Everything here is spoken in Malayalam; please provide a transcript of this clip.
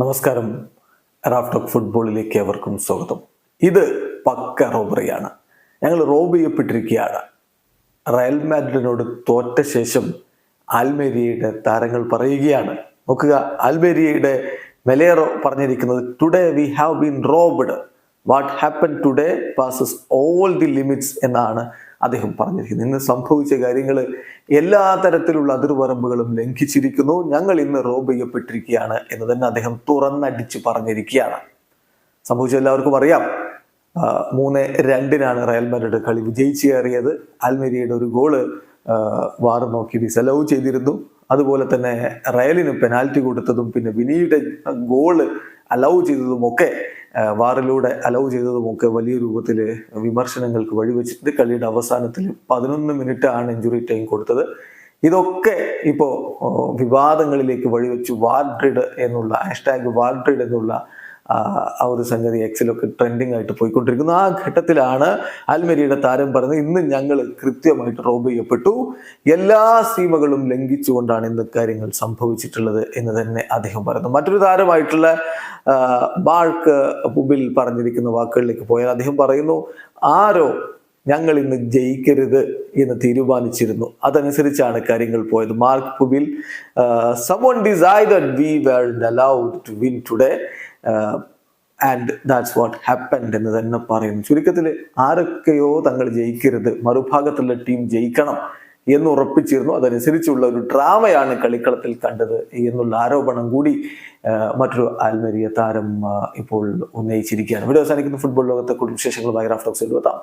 നമസ്കാരം. റാഫ്റ്റോക്ക് ഫുട്ബോളിലേക്ക് അവർക്കും സ്വാഗതം. ഇത് പക്ക റോബറിയാണ്. ഞങ്ങൾ റോബ് ചെയ്യപ്പെട്ടിരിക്കുകയാണ്. റയൽ മാഡ്രിഡിനോട് തോറ്റ ശേഷം ആൽമേരിയയുടെ താരങ്ങൾ പറയുകയാണ്. നോക്കുക ആൽമേരിയയുടെ മെലേറോ പറഞ്ഞിരിക്കുന്നത് today we have been robbed what happen today passes all the limits എന്നാണ് അദ്ദേഹം പറഞ്ഞിരിക്കുന്നത്. ഇന്ന് സംഭവിച്ച കാര്യങ്ങൾ എല്ലാ തരത്തിലുള്ള അതിർവരമ്പുകളും ലംഘിച്ചിരിക്കുന്നു. ഞങ്ങൾ ഇന്ന് റോബ് ചെയ്യപ്പെട്ടിരിക്കുകയാണ് എന്ന് തന്നെ അദ്ദേഹം തുറന്നടിച്ച് പറഞ്ഞിരിക്കുകയാണ്. സംഭവിച്ച എല്ലാവർക്കും അറിയാം. മൂന്ന് രണ്ടിനാണ് റയൽ മാഡ്രിഡ് കളി വിജയിച്ചു കയറിയത്. ആൽമേരിയയുടെ ഒരു ഗോൾ വാർ നോക്കി ഡിസലവ് ചെയ്തിരുന്നു. അതുപോലെ തന്നെ റയലിന് പെനാൽറ്റി കൊടുത്തതും പിന്നെ വിനിയുടെ ഗോൾ അലൗ ചെയ്തതുമൊക്കെ ആ, വാറിലൂടെ അലൗ ചെയ്തതുമൊക്കെ വലിയ രൂപത്തിൽ വിമർശനങ്ങൾക്ക് വഴിവെച്ചിട്ട് കളിയുടെ അവസാനത്തിൽ പതിനൊന്ന് മിനിറ്റ് ആണ് ഇഞ്ചുറി ടൈം കൊടുത്തത്. ഇതൊക്കെ ഇപ്പോൾ വിവാദങ്ങളിലേക്ക് വഴിവെച്ചു വാർഡ്രിഡ് എന്നുള്ള ഹാഷ്ടാഗ് വാർഡ്രിഡ് എന്നുള്ള ആ, ഒരു സംഗതി എക്സിലൊക്കെ ട്രെൻഡിങ് ആയിട്ട് പോയിക്കൊണ്ടിരിക്കുന്നു. ആ ഘട്ടത്തിലാണ് അൽമരിയുടെ താരം പറഞ്ഞത് ഇന്ന് ഞങ്ങൾ കൃത്യമായിട്ട് റോബ് ചെയ്യപ്പെട്ടു. എല്ലാ സീമകളും ലംഘിച്ചുകൊണ്ടാണ് ഇന്ന് കാര്യങ്ങൾ സംഭവിച്ചിട്ടുള്ളത് എന്ന് തന്നെ അദ്ദേഹം പറയുന്നു. മറ്റൊരു താരമായിട്ടുള്ള ബാൾക്ക് പുബിൽ പറഞ്ഞിരിക്കുന്ന വാക്കുകളിലേക്ക് പോയാൽ അദ്ദേഹം പറയുന്നു ആരോ ഞങ്ങൾ ഇന്ന് ജയിക്കരുത് എന്ന് തീരുമാനിച്ചിരുന്നു. അതനുസരിച്ചാണ് കാര്യങ്ങൾ പോയത്. Mark Pubill someone decide we were allowed to win today and that's what happened എന്ന് തന്നെ പറയുന്നു. ചുരുക്കത്തിൽ ആരൊക്കെയോ തങ്ങൾ ജയിക്കരുത് മറുഭാഗത്തുള്ള ടീം ജയിക്കണം എന്ന് ഉറപ്പിച്ചിരുന്നു. അതനുസരിച്ചുള്ള ഒരു ഡ്രാമയാണ് കളിക്കളത്തിൽ കണ്ടത് എന്നുള്ള ആരോപണം കൂടി മറ്റൊരു ആൽമരിയ താരം ഇപ്പോൾ ഉന്നയിച്ചിരിക്കുകയാണ്. ഇവിടെ അവസാനിക്കുന്ന. ഫുട്ബോൾ ലോകത്തെ വിശേഷങ്ങൾ വിശേഷങ്ങളുമായി റാഫ്റ്റോക്സിൽ എത്താം.